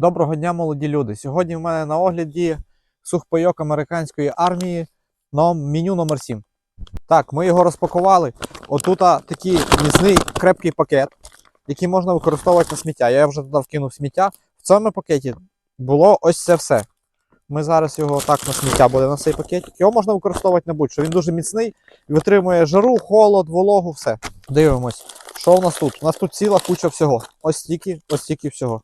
Доброго дня, молоді люди. Сьогодні в мене на огляді сухпайок американської армії меню номер 7. Так, ми його розпакували. Отут такий міцний крепкий пакет, який можна використовувати на сміття. Я вже туди вкинув сміття. В цьому пакеті було ось це все. Ми зараз його так на сміття буде на цей пакетик. Його можна використовувати на будь-що. Він дуже міцний і витримує жару, холод, вологу, все. Дивимось, що у нас тут? У нас тут ціла куча всього. Ось стільки, ось стільки всього.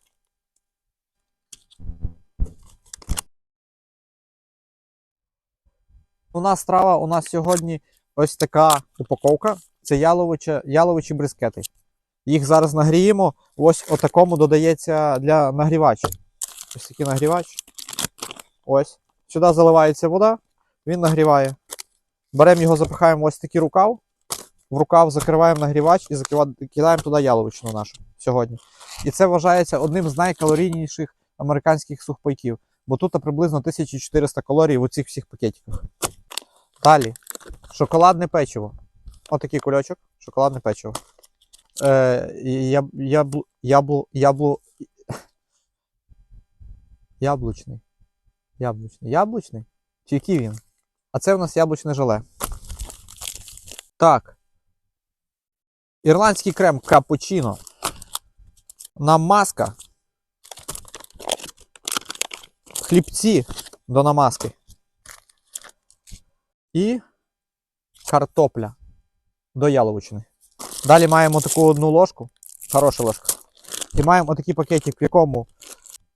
У нас страва, у нас сьогодні ось така упаковка. Це яловичі, яловичі брискети. Їх зараз нагріємо. Ось отакому додається для нагрівача. Ось такий нагрівач. Ось. Сюди заливається вода, він нагріває. Беремо його, запихаємо ось такий рукав. В рукав закриваємо нагрівач і кидаємо туди яловичину нашу сьогодні. І це вважається одним з найкалорійніших американських сухпайків. Бо тут приблизно 1400 калорій в оцих всіх пакетиках. Далі. Шоколадне печиво. Отакий кульочок. Шоколадне печиво. Е, яб, яблу, яблу, яблу, яблучний. Яблучний. Яблучний? Чи який він? А це у нас яблучне желе. Так. Ірландський крем капучино. Намазка. Хлібці до намазки. І картопля до яловичини. Далі маємо таку одну ложку, хороша ложка. І маємо отакий пакетик, в якому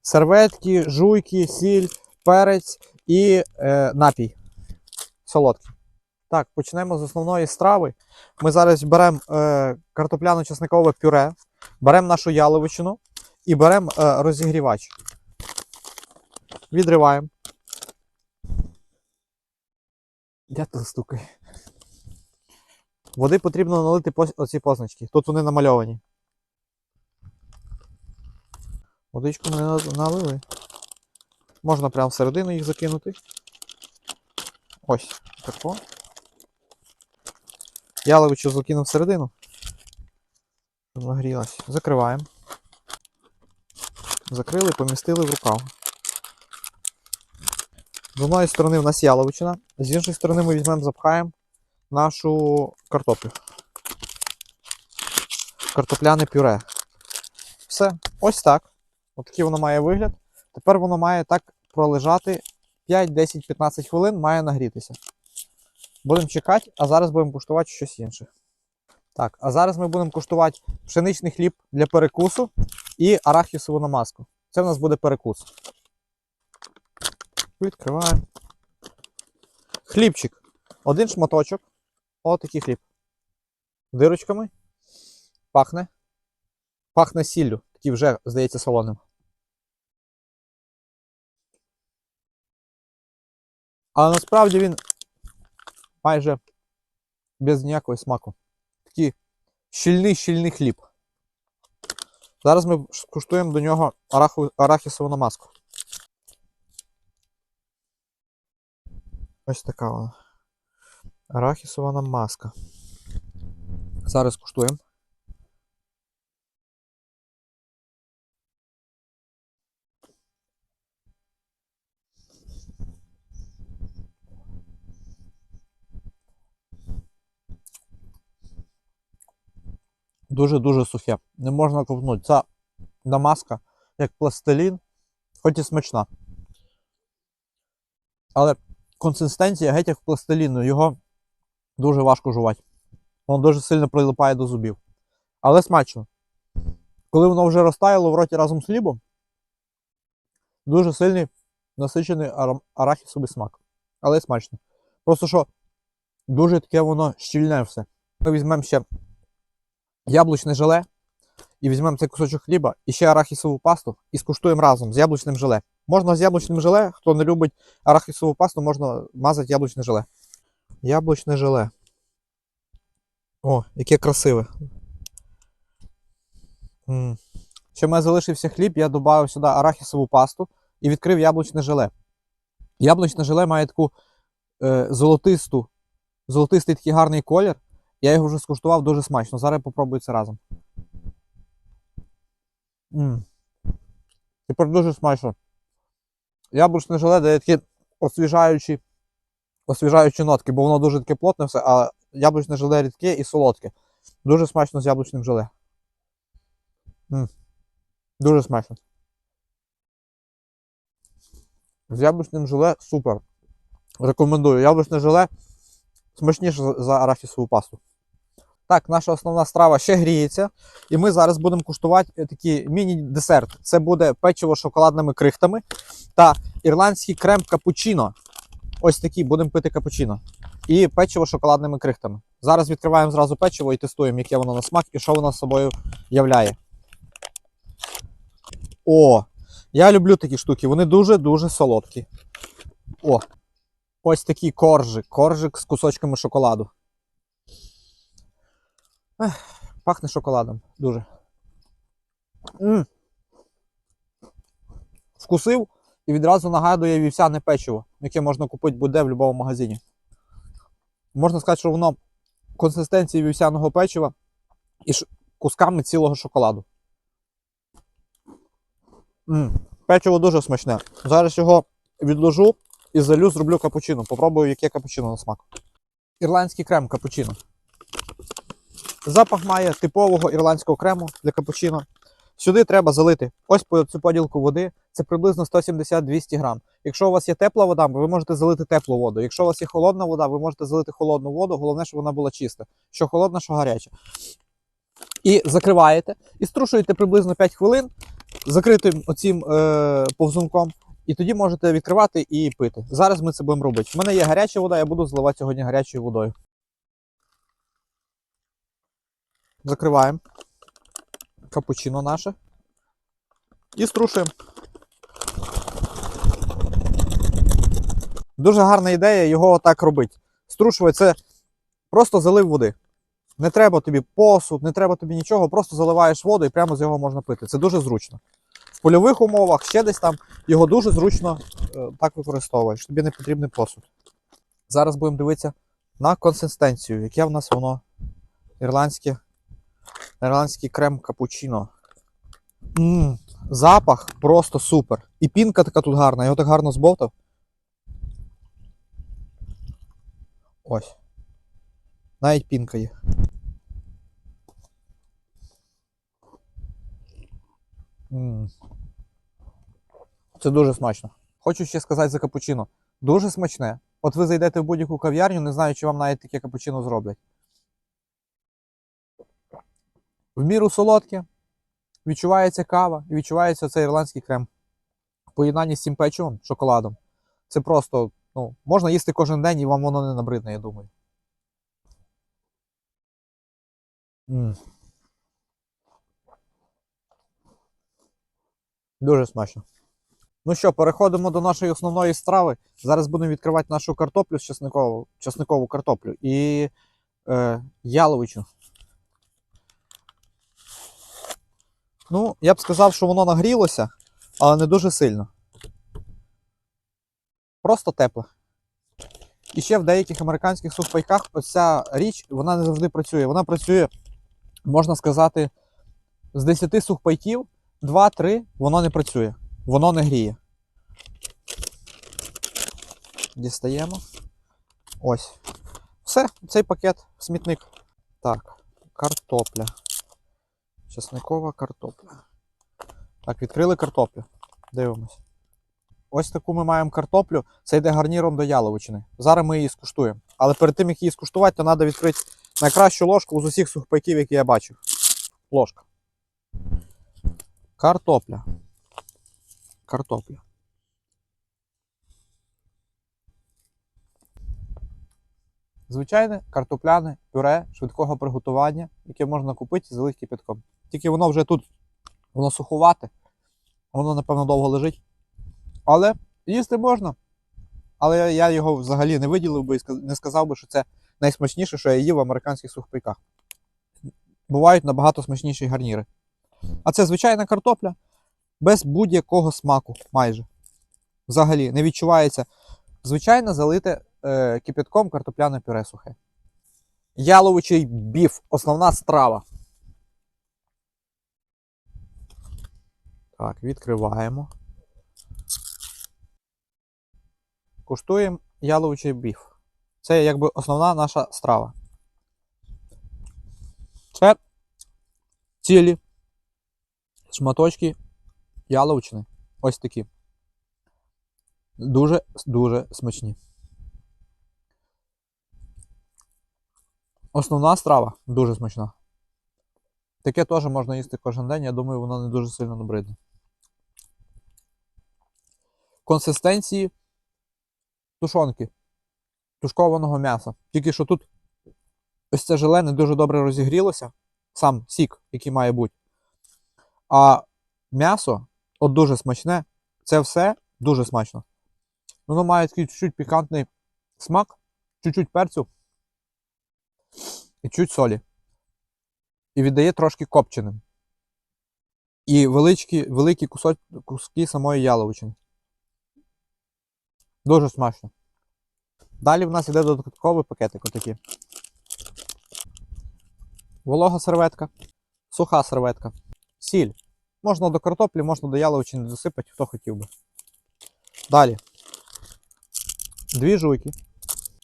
серветки, жуйки, сіль, перець і е, напій. Солодкий. Так, почнемо з основної страви. Ми зараз беремо е, картопляно-чесникове пюре, беремо нашу яловичину і беремо е, розігрівач. Відриваємо. Дятел стукає. Води потрібно налити по оці позначки. Тут вони намальовані. Водичку ми налили. Можна прямо всередину їх закинути. Ось. Тако. Яловичу закинув всередину. Нагрілась. Закриваємо. Закрили, помістили в рукав. З одної сторони в нас яловичина, з іншої сторони ми візьмемо, запхаємо нашу картоплю. Картопляне пюре. Все, ось так. Отакий воно має вигляд. Тепер воно має так пролежати 5, 10, 15 хвилин, має нагрітися. Будемо чекати, а зараз будемо куштувати щось інше. Так, а зараз ми будемо куштувати пшеничний хліб для перекусу і арахісову намазку. Це в нас буде перекус. Відкриваємо. Хлібчик. Один шматочок. Отакий хліб. Дирочками. Пахне. Пахне сіллю. Такий вже, здається, солоним. Але насправді він майже без ніякого смаку. Такий щільний щільний хліб. Зараз ми скуштуємо до нього арахісову намазку. Ось така вона. Арахісова намазка. Зараз куштуємо. Дуже-дуже сухе. Не можна ковтнути. Ця намазка, як пластилін, хоч і смачна. Але консистенція геть як пластиліну, його дуже важко жувати. Воно дуже сильно прилипає до зубів. Але смачно. Коли воно вже розтаяло в роті разом з хлібом, дуже сильний насичений арахісовий смак. Але смачно. Просто що дуже таке воно щільне все. Ми візьмемо ще яблучне желе і візьмемо цей кусочок хліба і ще арахісову пасту і скуштуємо разом з яблучним желе. Можна з яблучним желе, хто не любить арахісову пасту, можна мазати яблучне желе. Яблучне желе. О, яке красиве. м Ще в мене залишився хліб, я додав сюди арахісову пасту і відкрив яблучне желе. Яблучне желе має таку е, золотисту, золотистий такий гарний колір. Я його вже скуштував дуже смачно. Зараз попробую це разом. М Тепер дуже смачно. Яблучне желе дає такі освіжаючі, освіжаючі нотки, бо воно дуже таке плотне все, а яблучне желе рідке і солодке. Дуже смачно з яблучним желе. М. Дуже смачно. З яблучним желе супер. Рекомендую. Яблучне желе смачніше за- арахісову пасту. Так, наша основна страва ще гріється. І ми зараз будемо куштувати е, такий міні-десерт. Це буде печиво з шоколадними крихтами та ірландський крем капучино. Ось такий будемо пити капучино. І печиво з шоколадними крихтами. Зараз відкриваємо зразу печиво і тестуємо, яке воно на смак і що воно собою являє. О! Я люблю такі штуки, вони дуже-дуже солодкі. О! Ось такий коржик. Коржик з кусочками шоколаду. Ех, пахне шоколадом. Дуже. м Вкусив і відразу нагадує вівсяне печиво, яке можна купити будь-де в будь-якому магазині. Можна сказати, що воно консистенції вівсяного печива і кусками цілого шоколаду. м Печиво дуже смачне. Зараз його відложу і залю, зроблю капучино. Попробую, яке капучино на смак. Ірландський крем капучино. Запах має типового ірландського крему для капучино. Сюди треба залити ось по цю поділку води. Це приблизно 170-200 грам. Якщо у вас є тепла вода, ви можете залити теплу воду. Якщо у вас є холодна вода, ви можете залити холодну воду. Головне, щоб вона була чиста. Що холодна, що гаряча. І закриваєте, і струшуєте приблизно 5 хвилин закритим оцім е, повзунком. І тоді можете відкривати і пити. Зараз ми це будемо робити. У мене є гаряча вода, я буду зливати сьогодні гарячою водою. Закриваємо капучино наше. І струшуємо. Дуже гарна ідея його отак робити. Струшувати це просто залив води. Не треба тобі посуд, не треба тобі нічого, просто заливаєш воду і прямо з його можна пити. Це дуже зручно. В польових умовах ще десь там його дуже зручно е, так використовуєш. Тобі не потрібний посуд. Зараз будемо дивитися на консистенцію, яке в нас воно ірландське, ірландський крем капучино. Мм, запах просто супер. І пінка така тут гарна, його так гарно збовтав. Ось. Навіть пінка є. М. Це дуже смачно. Хочу ще сказати за капучино. Дуже смачне. От ви зайдете в будь-яку кав'ярню, не знаю, чи вам навіть таке капучино зроблять. В міру солодке, відчувається кава і відчувається цей ірландський крем. В поєднанні з цим печивом, шоколадом. Це просто, ну, можна їсти кожен день і вам воно не набридне, я думаю. М. Дуже смачно. Ну що, переходимо до нашої основної страви. Зараз будемо відкривати нашу картоплю з чесникову, чесникову картоплю і е, яловичу. Ну, я б сказав, що воно нагрілося, але не дуже сильно. Просто тепле. І ще в деяких американських сухпайках оця річ вона не завжди працює. Вона працює, можна сказати, з 10 сухпайків 2-3 воно не працює. Воно не гріє. Дістаємо. Ось. Все, цей пакет смітник. Так, картопля. Часникова картопля. Так, відкрили картоплю. Дивимось. Ось таку ми маємо картоплю. Це йде гарніром до яловичини. Зараз ми її скуштуємо. Але перед тим, як її скуштувати, то треба відкрити найкращу ложку з усіх сухпайків, які я бачив. Ложка. Картопля. Картопля. Звичайне картопляне пюре швидкого приготування, яке можна купити і залити кипятком. Тільки воно вже тут воно сухувате, воно, напевно, довго лежить. Але їсти можна. Але я його взагалі не виділив би і не сказав би, що це найсмачніше, що я їв в американських сухпайках. Бувають набагато смачніші гарніри. А це звичайна картопля без будь-якого смаку майже. Взагалі не відчувається. Звичайно, залите е, кипятком картопляне пюре сухе. Яловичий біф основна страва. Так, відкриваємо. Куштуємо яловичий біф. Це якби основна наша страва. Це цілі шматочки яловичини. Ось такі. Дуже дуже смачні. Основна страва дуже смачна. Таке теж можна їсти кожен день, я думаю, воно не дуже сильно набридне. Консистенції тушонки, тушкованого м'яса. Тільки що тут ось це желе не дуже добре розігрілося, сам сік, який має бути. А м'ясо от дуже смачне. Це все дуже смачно. Воно має такий чуть-чуть пікантний смак, чуть-чуть перцю і чуть солі. І віддає трошки копченим. І величкі, великі кусок, куски самої яловичини. Дуже смачно. Далі в нас йде додатковий пакетик отакий. Волога серветка, суха серветка, сіль. Можна до картоплі, можна до яловичини досипати, хто хотів би. Далі. Дві жуйки.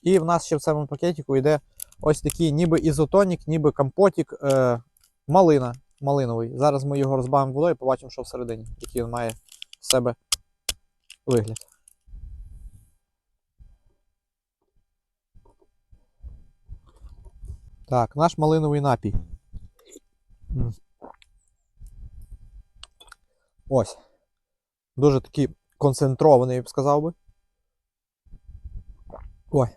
І в нас ще в цьому пакетику йде ось такий ніби ізотонік, ніби компотик, е, малина, малиновий. Зараз ми його розбавимо водою і побачимо, що всередині, який він має в себе вигляд. Так, наш малиновий напій. Ось. Дуже такий концентрований, я б сказав би. Ой.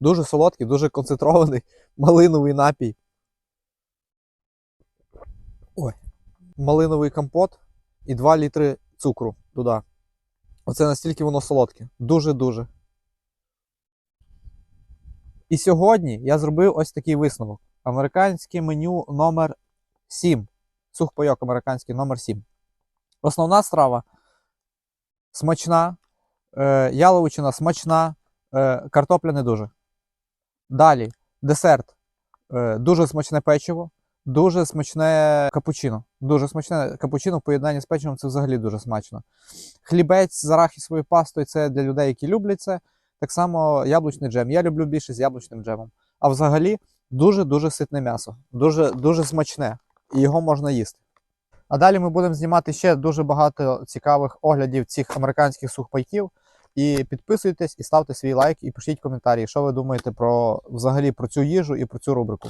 Дуже солодкий, дуже концентрований малиновий напій. Ой. Малиновий компот і 2 літри цукру туди. Оце настільки воно солодке. Дуже-дуже. І сьогодні я зробив ось такий висновок. Американське меню номер 7. Сухпайок американський номер 7. Основна страва смачна, е, яловичина смачна, е, картопля не дуже. Далі десерт. Е, дуже смачне печиво, дуже смачне капучино. Дуже смачне капучино в поєднанні з печивом це взагалі дуже смачно. Хлібець з арахісовою пастою це для людей, які люблять це. Так само яблучний джем. Я люблю більше з яблучним джемом. А взагалі дуже-дуже ситне м'ясо, дуже, дуже смачне, і його можна їсти. А далі ми будемо знімати ще дуже багато цікавих оглядів цих американських сухпайків. І підписуйтесь, і ставте свій лайк, і пишіть коментарі, що ви думаєте про взагалі про цю їжу і про цю рубрику.